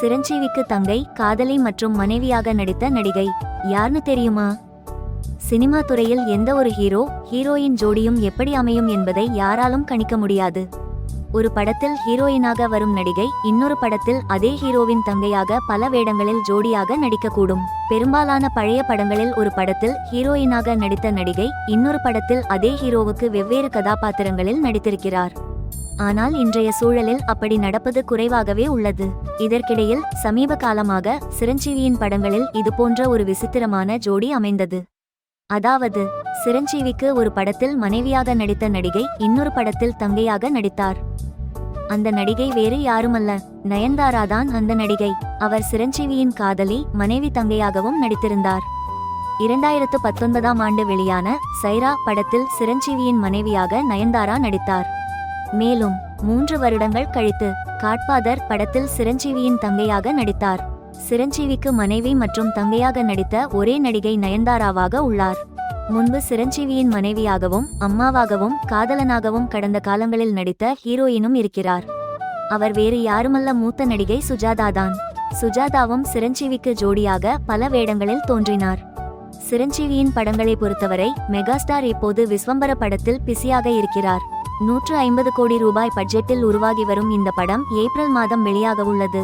சிரஞ்சீவிக்கு தங்கை காதலி மற்றும் மனைவியாக நடித்த நடிகை. யார்னு தெரியுமா? சினிமா துறையில் எந்த ஒரு ஹீரோ ஹீரோயின் ஜோடியும் எப்படி அமையும் என்பதை யாராலும் கணிக்க முடியாது. ஒரு படத்தில் ஹீரோயினாக வரும் நடிகை இன்னொரு படத்தில் அதே ஹீரோவின் தங்கையாக பல வேடங்களில் ஜோடியாக நடிக்கக்கூடும். பெரும்பாலான பழைய படங்களில் ஒரு படத்தில் ஹீரோயினாக நடித்த நடிகை இன்னொரு படத்தில் அதே ஹீரோவுக்கு வெவ்வேறு கதாபாத்திரங்களில் நடித்திருக்கிறார். ஆனால் இன்றைய சூழலில் அப்படி நடப்பது குறைவாகவே உள்ளது. இதற்கிடையில் சமீப காலமாக சிரஞ்சீவியின் படங்களில் இதுபோன்ற ஒரு விசித்திரமான ஜோடி அமைந்தது. அதாவது சிரஞ்சீவிக்கு ஒரு படத்தில் மனைவியாக நடித்த நடிகை இன்னொரு படத்தில் தங்கையாக நடித்தார். அந்த நடிகை வேறு யாருமல்ல நயன்தாரா தான் அந்த நடிகை. அவர் சிரஞ்சீவியின் காதலி மனைவி தங்கையாகவும் நடித்திருந்தார். இரண்டாயிரத்து பத்தொன்பதாம் ஆண்டு வெளியான சைரா படத்தில் சிரஞ்சீவியின் மனைவியாக நயன்தாரா நடித்தார். மேலும் மூன்று வருடங்கள் கழித்து காட்பாதர் படத்தில் சிரஞ்சீவியின் தங்கையாக நடித்தார். சிரஞ்சீவிக்கு மனைவி மற்றும் தங்கையாக நடித்த ஒரே நடிகை நயன்தாராவாக உள்ளார். முன்பு சிரஞ்சீவியின் மனைவியாகவும் அம்மாவாகவும் காதலனாகவும் கடந்த காலங்களில் நடித்த ஹீரோயினும் இருக்கிறார். அவர் வேறு யாருமல்ல மூத்த நடிகை சுஜாதாதான். சுஜாதாவும் சிரஞ்சீவிக்கு ஜோடியாக பல வேடங்களில் தோன்றினார். சிரஞ்சீவியின் படங்களை பொறுத்தவரை மெகாஸ்டார் இப்போது விஸ்வம்பர படத்தில் பிஸியாக இருக்கிறார். நூற்று ஐம்பது கோடி ரூபாய் பட்ஜெட்டில் உருவாகி வரும் இந்த படம் ஏப்ரல் மாதம் வெளியாக உள்ளது.